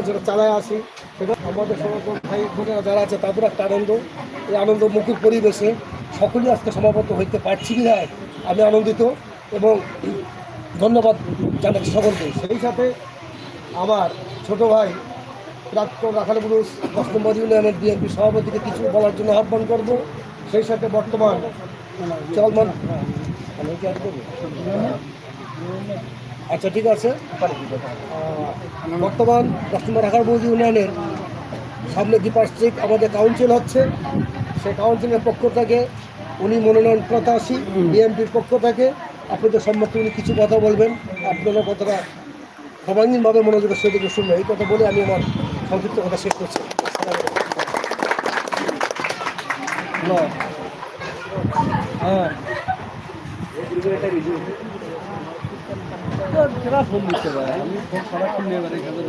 আমরা যেটা চালায় আসি, সেটা আমাদের সমস্ত ভাই বোনেরা যারা আছে, তাদের একটা আনন্দ এই আনন্দ মুখর পরিবেশে সকলেই আজকে সমাবদ্ধ হইতে পারছি বিধায় আমি আনন্দিত এবং ধন্যবাদ জানাচ্ছি সকলকে সেই সাথে আমার ছোট ভাই প্রাক্তন রাখাল পুরুষ দশ নম্বর ইউনিয়নের বিএনপি সভাপতিকে কিছু বলার জন্য আহ্বান করব সেই সাথে বর্তমান চলমান আমি কি আর? আচ্ছা ঠিক আছে। বর্তমান নম্বর রাখাল পুরুষ ইউনিয়নের সামনে দ্বিপার্শ্বিক আমাদের কাউন্সিল হচ্ছে। সেই কাউন্সিলের পক্ষ থেকে উনি মনোনয়ন প্রত্যাশী, বিএনপির পক্ষ থেকে। আপনাদের সম্মুখে উনি কিছু কথা বলবেন। আপনারা কতটা সর্বাঙ্গীনভাবে মনোযোগের সেদিকে শুনবেন এই কথা বলে আমি আমার সংক্ষিপ্ত কথা শেষ করছি। হ্যাঁ। কেনা ফোন দিতে পারে। আমি ফোন সারাক্ষণ নিয়ে বেড়াই এখানে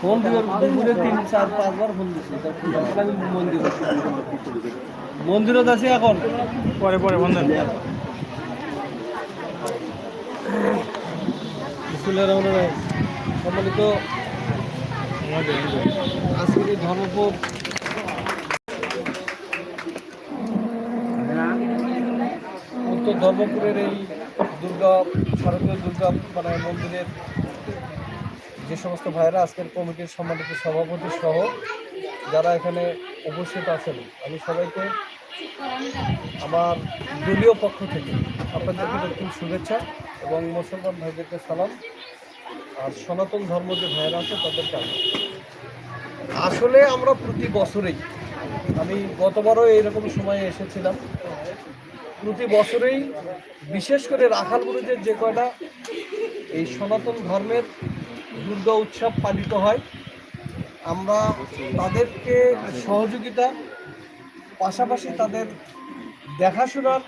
ফোন দিয়ে দুপুরে তিন চার পাঁচবার ফোন দিচ্ছি তার ফোন আসলে আমি মন্দির মন্দিরত আছি এখন। পরে পরে বন্ধ। সম্মানিত আজকের এই ধর্মপুর উত্তর ধর্মপুরের এই দুর্গা শারদীয় দুর্গা মানে মন্দিরের যে সমস্ত ভাইরা আজকের কমিটির সম্মানিত সভাপতি সহ যারা এখানে উপস্থিত আছেন, আমি সবাইকে আমার দলীয় পক্ষ থেকে আপনাদেরকে দক্ষিণ শুভেচ্ছা এবং মুসলমান ভাইদেরকে সালাম আর সনাতন ধর্ম যে ভাইয়েরা আছে তাদেরকে আসলে আমরা প্রতি বছরেই, আমি গতবারও এইরকম সময়ে এসেছিলাম প্রতি বছরেই, বিশেষ করে রাখাল রাখালগুরুদের যে কয়টা এই সনাতন ধর্মের দুর্গা উৎসব পালিত হয়, আমরা তাদেরকে সহযোগিতা, পাশাপাশি তাদের দেখাশোনার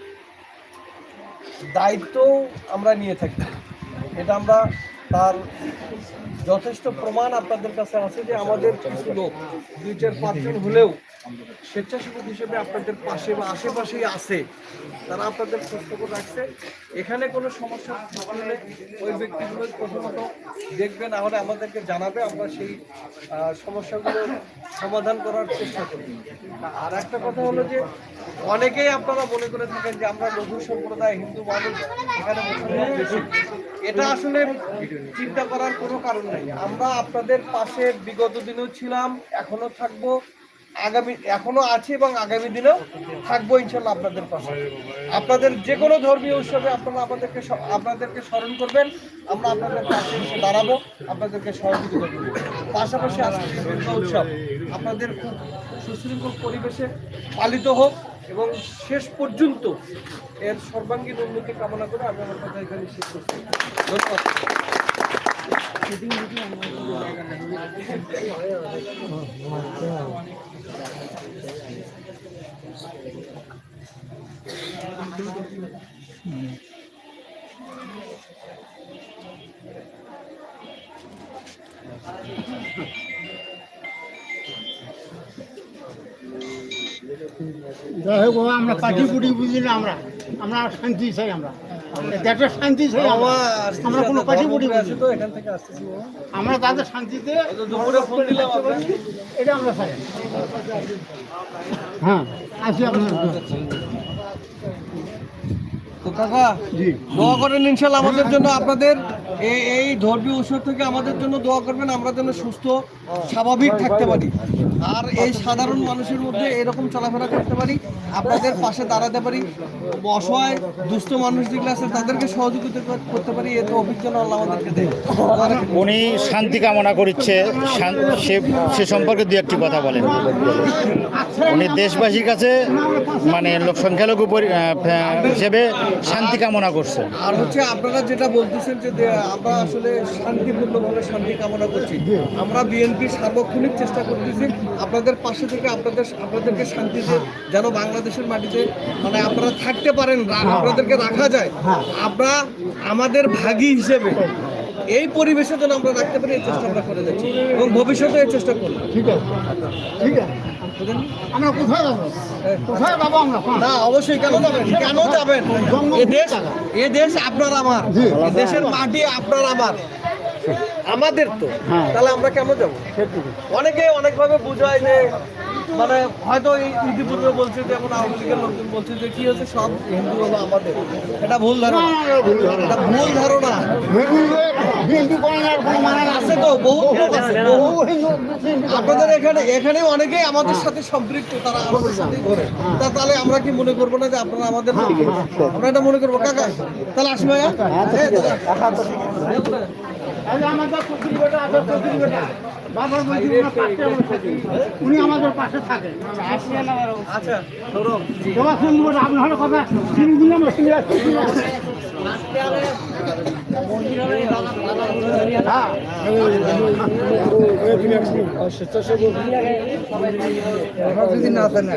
দায়িত্বও আমরা নিয়ে থাকি। এটা আমরা তার যথেষ্ট প্রমাণ আপনাদের কাছে আছে যে আমাদের কিছু লোক দুই চার পাঁচজন হলেও স্বেচ্ছাসেবক হিসেবে আপনাদের পাশে বা আশেপাশেই আছে, তারা আপনাদের খোঁজখবর রাখছে। এখানে কোনো সমস্যা থাকলে ওই ব্যক্তিগুলো প্রথমত দেখবে না হলে আমাদেরকে জানাবে, আমরা সেই সমস্যাগুলো সমাধান করার চেষ্টা করি আর একটা কথা হলো যে, অনেকেই আপনারা মনে করে থাকেন যে আমরা লঘু সম্প্রদায়, হিন্দু মানুষ, এখানে বেশি এটা আসলে চিন্তা করার কোনো কারণ নেই। আমরা আপনাদের পাশে বিগত দিনেও ছিলাম, এখনও থাকব, আগামী, এখনও আছে এবং আগামী দিনেও থাকব ইনশাল্লাহ আপনাদের পাশে। আপনাদের যে কোনো ধর্মীয় উৎসবে আপনারা আমাদেরকে আপনাদেরকে স্মরণ করবেন, আমরা আপনাদের পাশে এসে দাঁড়াবো, আপনাদেরকে সহযোগিতা করব। পাশাপাশি আজকে উৎসব আপনাদের খুব সুশৃঙ্খল পরিবেশে পালিত হোক এবং শেষ পর্যন্ত এর সর্বাঙ্গীন উন্নতি কামনা করে আমি আমার কথা এখানে শেষ করছি। ধন্যবাদ। যাই হোক বাবা, আমরা পার্টি পুটি বুঝি না আমরা। আমরা শান্তি চাই আমরা। দেশের শান্তি চাই আমরা। আমরা কোনো পার্টি পুটি বুঝি আছে তো এখান থেকে আসতেছি আমরা তাদের শান্তিতে দুপুরে ফোন দিলাম এটা আমরা চাই। হ্যাঁ আসি আপনার তো কাকা জি। দোয়া করেন ইনশাল্লাহ আমাদের জন্য আপনাদের। এই ধর্মীয় উৎসব থেকে আমাদের জন্য দোয়া করবেন, আমরা যেন সুস্থ, স্বাভাবিক থাকতে পারি। আর এই সাধারণ মানুষের মধ্যে এরকম চলাফেরা করতে পারি আপনাদের পাশে দাঁড়াতে পারি। অসহায় দুস্থ মানুষ যেগুলো আছে তাদেরকে সহযোগিতা করতে পারি। এতে অভিজ্ঞতা আল্লাহ আমাদেরকে দেয় উনি শান্তি কামনা করছে সে সম্পর্কে দু একটি কথা বলেন। উনি দেশবাসীর কাছে মানে লোক সংখ্যালঘু হিসেবে শান্তি কামনা করছে। আর হচ্ছে আপনারা যেটা বলতেছেন যে আমরা আসলে শান্তিপূর্ণভাবে শান্তি কামনা করছি। আমরা বিএনপি সার্বক্ষণিক চেষ্টা করতেছি আপনাদের পাশে থেকে আপনাদের আপনাদেরকে শান্তিতে যেন বাংলাদেশের মাটিতে মানে আপনারা থাকতে পারেন আপনাদেরকে রাখা যায়। আমরা আমাদের ভাগী হিসেবে এই পরিবেশে যেন আমরা রাখতে পারি এই চেষ্টা আমরা করে যাচ্ছি। এবং ভবিষ্যতে এই চেষ্টা করব। ঠিক আছে। ঠিক আছে। আমরা কোথায় যাব? কোথায় যাব আমরা? না অবশ্যই কেন যাবেন? কেন যাবেন? এ দেশ এ দেশ আপনার আমার। দেশের মাটি আপনার আমার। আমাদের তো। হ্যাঁ। তাহলে আমরা কেন যাব? অনেকে অনেকভাবে বোঝায় যে মানে হয়তো ইতিপূর্বে বলছে যে এখন আওয়ামী লীগের লোকজন বলছে যে কি হচ্ছে সব হিন্দু হলো আমাদের। এটা ভুল ধারণা। এটা ভুল ধারণা। আছে তো বহু আপনাদের এখানে এখানে অনেকেই আমাদের সাথে সম্পৃক্ত তারা আমাদের সাথে করে। তা তাহলে আমরা কি মনে করব না যে আপনারা আমাদের? আমরা এটা মনে করব। কাকা তাহলে আসি উনি আমাদের পাশে থাকে আচ্ছা কথা তিনি যদি না দেন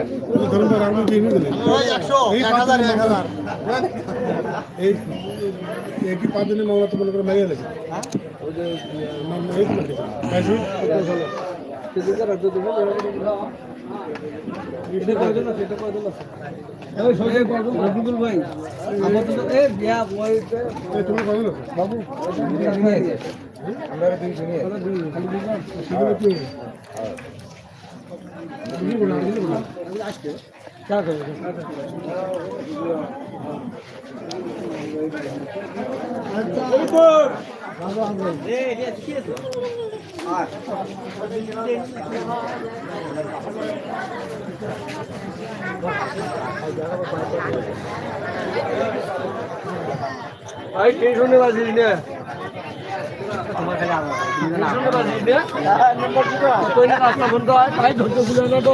এই পাঁচ দিনের মামলা তো মনে করে মেরে গেছে ওই যে মামলা এই তো নাকি? রফিকুল ভাই আমার তো এ বিয়া বইতে এই তুমি কজন আছো? বাবু আমরা দুই জনই সেগুলো কি হবে? তুমি বলো, আর কিছু। ভাই টেনশনে বাজিস না টেনশনে বাজিস কই না রাস্তা বন্ধ হয় ভাই ধরতে ভুলে না তো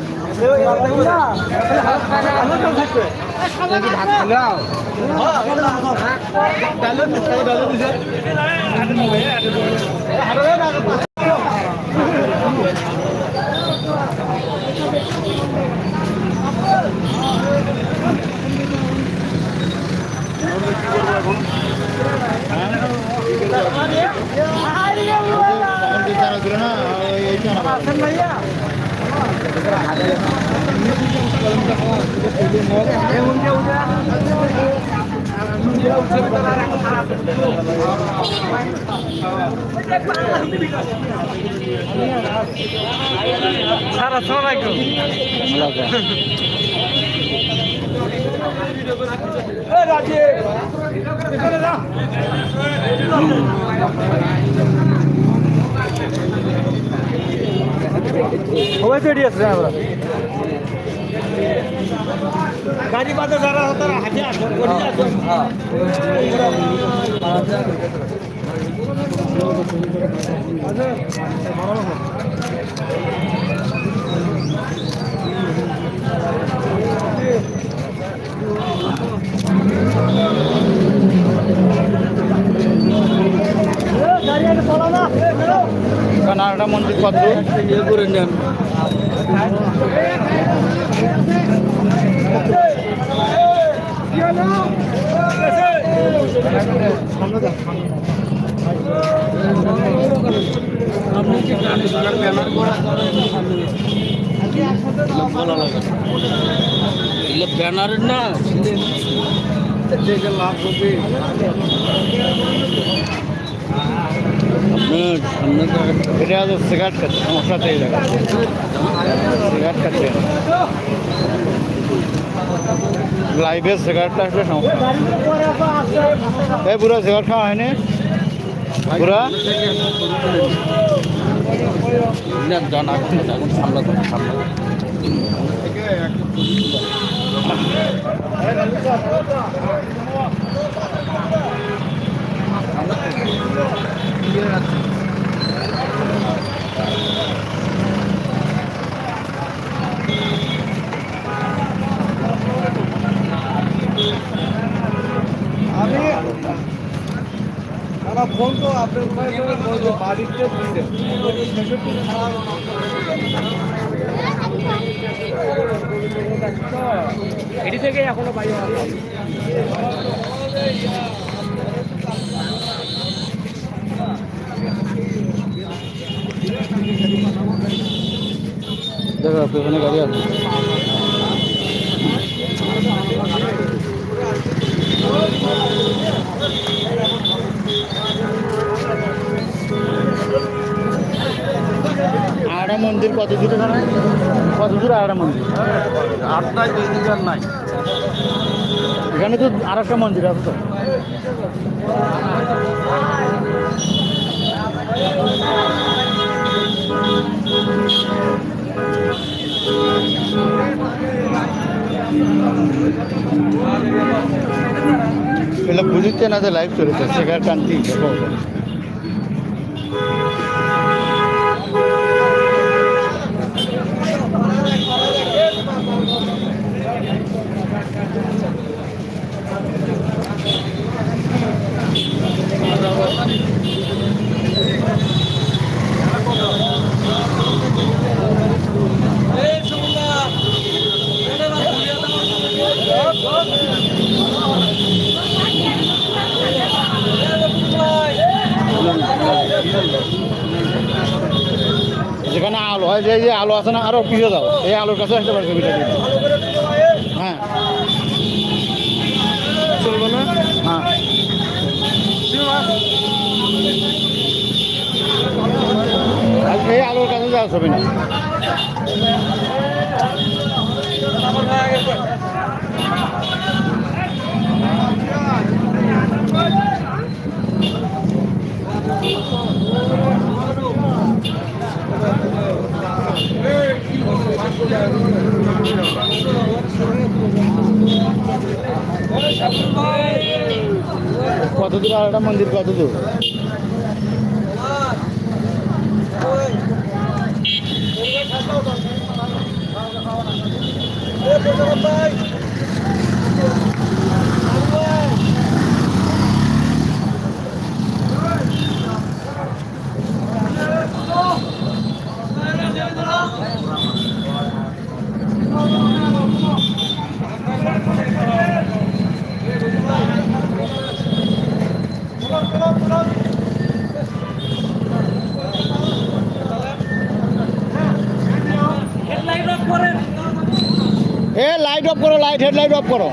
আছে স্যার আসসালামু আলাইকুম। না সবাই তৈরি আছে আমরা। গাড়ি বাদে যারা তারা হাতে আসে কানাডা মন্দির পত্র। ইয়ে করে নেন ব্যানারের না লাভ হবে। এটা হচ্ছে সিগারেট খাচ্ছে, সমস্যা তো এই জায়গা সিগারেট খাচ্ছে। লাইভে সিগারেটটা আসলে সমস্যা। এই বুড়া সিগারেট খাওয়া হয়নি? এখন সামলা। সামলা ফোন আপনার যে বাড়িতে এটি থেকে এখনও বাইরে দেখো পেছনে গাড়ি আছে। আড়া মন্দির কত দূরে দাঁড়ায়? কত দূরে আড়া মন্দির? আটটায় দুই দিন নাই। এখানে তো আর একটা মন্দির আছে তো। এগুলো বুঝতে না যে লাইভ চলেছে সেখানে কান্তি দেখো যেখানে আলো হয় যে যে আলো আছে না আরও পিছিয়ে দাও এই আলোর কাছে আসতে পারবে ছবিটা হ্যাঁ। চলবে না? হ্যাঁ। এই আলোর কাছে যাওয়া ছবি না। কত দূর মন্দির কত দূর এ লাইট অফ করো লাইট হেডলাইট অফ করো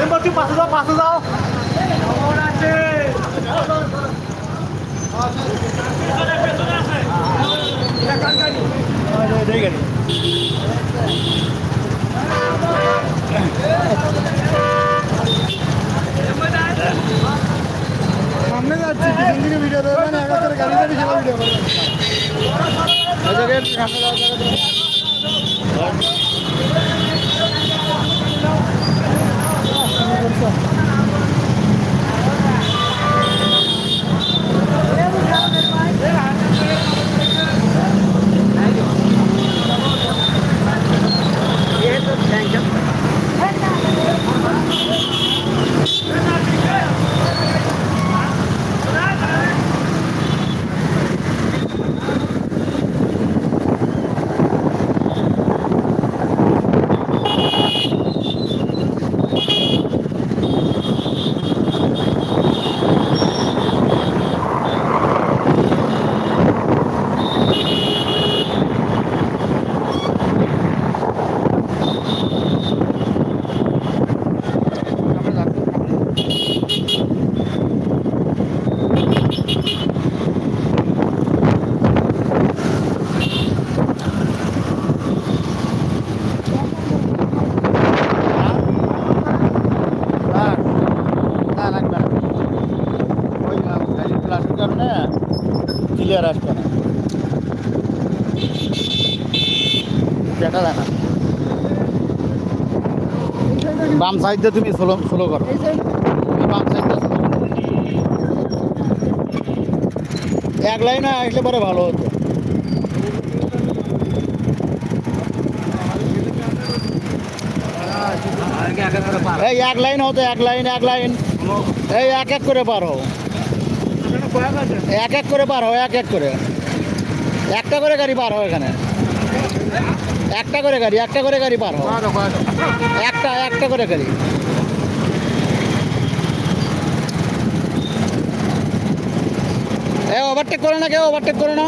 মেম্বারটি পাশে যাও পাশে যাও সামনে যাচ্ছি পিছন দিকে ভিডিও দেবে না একাত্তর গাড়ি যাবে সেটা ভিডিও করবে কারণে ক্লিয়ার আসবে না। না বাম সাইড দিয়ে তুমি স্লো স্লো করো। তুমি বাম সাইড দিয়ে এক লাইনে আসলে পরে ভালো হতো। এই এক লাইন হতো এক লাইন এক লাইন। এই এক এক করে পার। এক এক করে পার হয় এক এক করে। একটা করে গাড়ি পার হয় এখানে। একটা করে গাড়ি একটা করে গাড়ি পার হয়। একটা একটা করে গাড়ি। এ ওভারটেক করে না কেউ ওভারটেক করে না?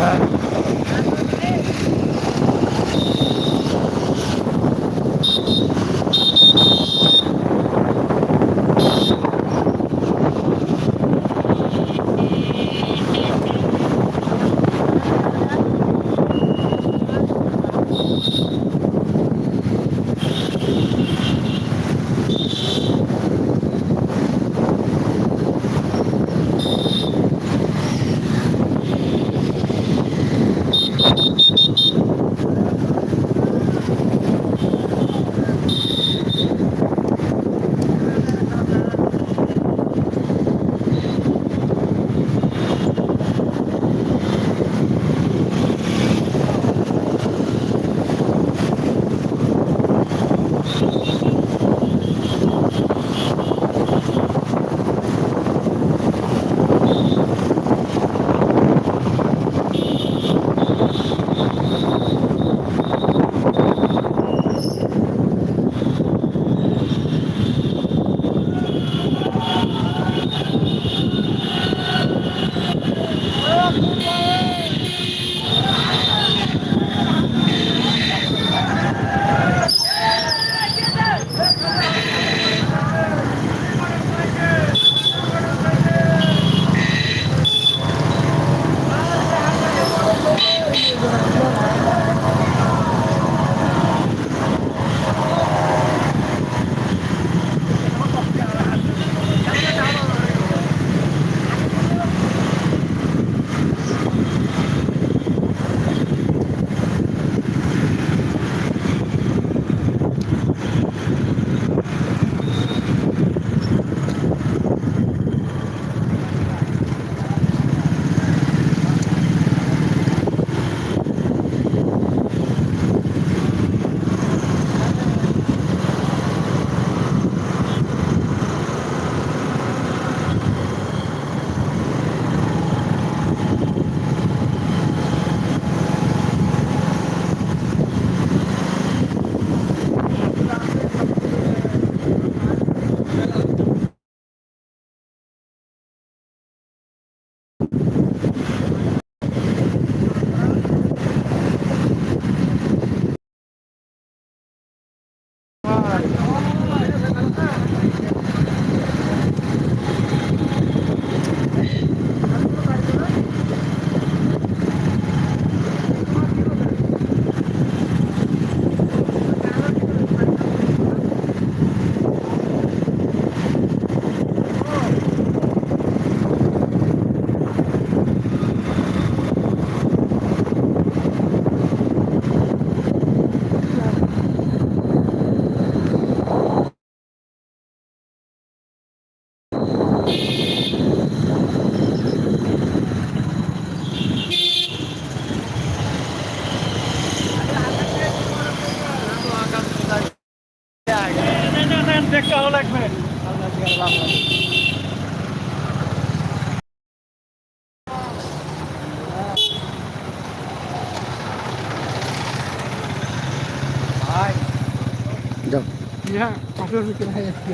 哎。Bye.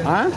হ্যাঁ?